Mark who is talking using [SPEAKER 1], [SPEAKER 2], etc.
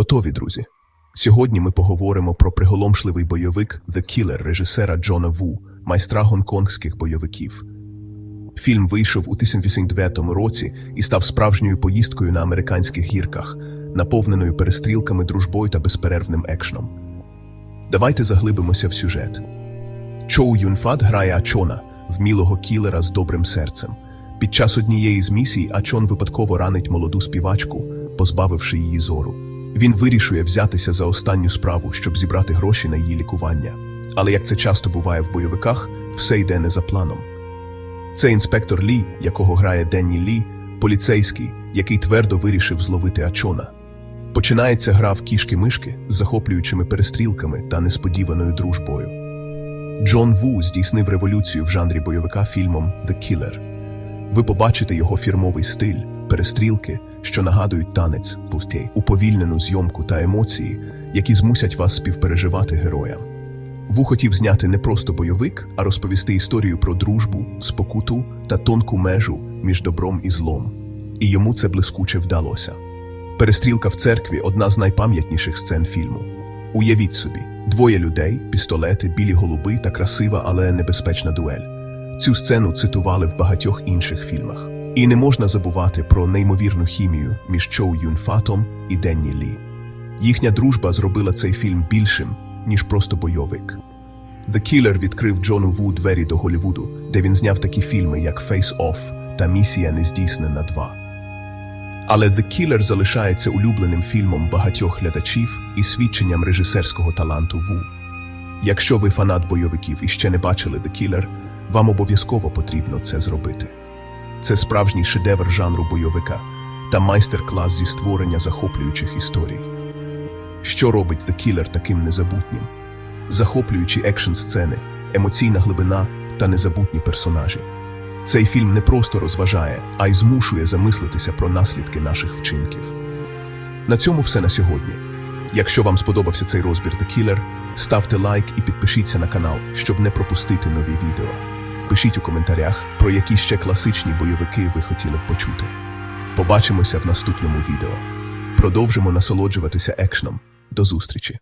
[SPEAKER 1] Готові, друзі. Сьогодні ми поговоримо про приголомшливий бойовик The Killer режисера Джона Ву, майстра гонконгських бойовиків. Фільм вийшов у 1989 році і став справжньою поїздкою на американських гірках, наповненою перестрілками, дружбою та безперервним екшном. Давайте заглибимося в сюжет. Чоу Юнфат грає Ачона, вмілого кілера з добрим серцем. Під час однієї з місій Ачон випадково ранить молоду співачку, позбавивши її зору. Він вирішує взятися за останню справу, щоб зібрати гроші на її лікування. Але як це часто буває в бойовиках, все йде не за планом. Це інспектор Лі, якого грає Денні Лі, поліцейський, який твердо вирішив зловити Ачона. Починається гра в кішки-мишки з захоплюючими перестрілками та несподіваною дружбою. Джон Ву здійснив революцію в жанрі бойовика фільмом The Killer. Ви побачите його фірмовий стиль, перестрілки, що нагадують танець, пустей, уповільнену зйомку та емоції, які змусять вас співпереживати героям. Ву хотів зняти не просто бойовик, а розповісти історію про дружбу, спокуту та тонку межу між добром і злом. І йому це блискуче вдалося. Перестрілка в церкві одна з найпам'ятніших сцен фільму. Уявіть собі, двоє людей, пістолети, білі голуби та красива, але небезпечна дуель. Цю сцену цитували в багатьох інших фільмах. І не можна забувати про неймовірну хімію між Чоу Юнфатом і Денні Лі. Їхня дружба зробила цей фільм більшим, ніж просто бойовик. The Killer відкрив Джону Ву двері до Голлівуду, де він зняв такі фільми, як Face Off та Місія нездійснена 2. Але The Killer залишається улюбленим фільмом багатьох глядачів і свідченням режисерського таланту Ву. Якщо ви фанат бойовиків і ще не бачили The Killer, вам обов'язково потрібно це зробити. Це справжній шедевр жанру бойовика та майстер-клас зі створення захоплюючих історій. Що робить The Killer таким незабутнім? Захоплюючі екшн сцени, емоційна глибина та незабутні персонажі. Цей фільм не просто розважає, а й змушує замислитися про наслідки наших вчинків. На цьому все на сьогодні. Якщо вам сподобався цей розбір The Killer, ставте лайк і підпишіться на канал, щоб не пропустити нові відео. Пишіть у коментарях, про які ще класичні бойовики ви хотіли б почути. Побачимося в наступному відео. Продовжимо насолоджуватися екшном. До зустрічі!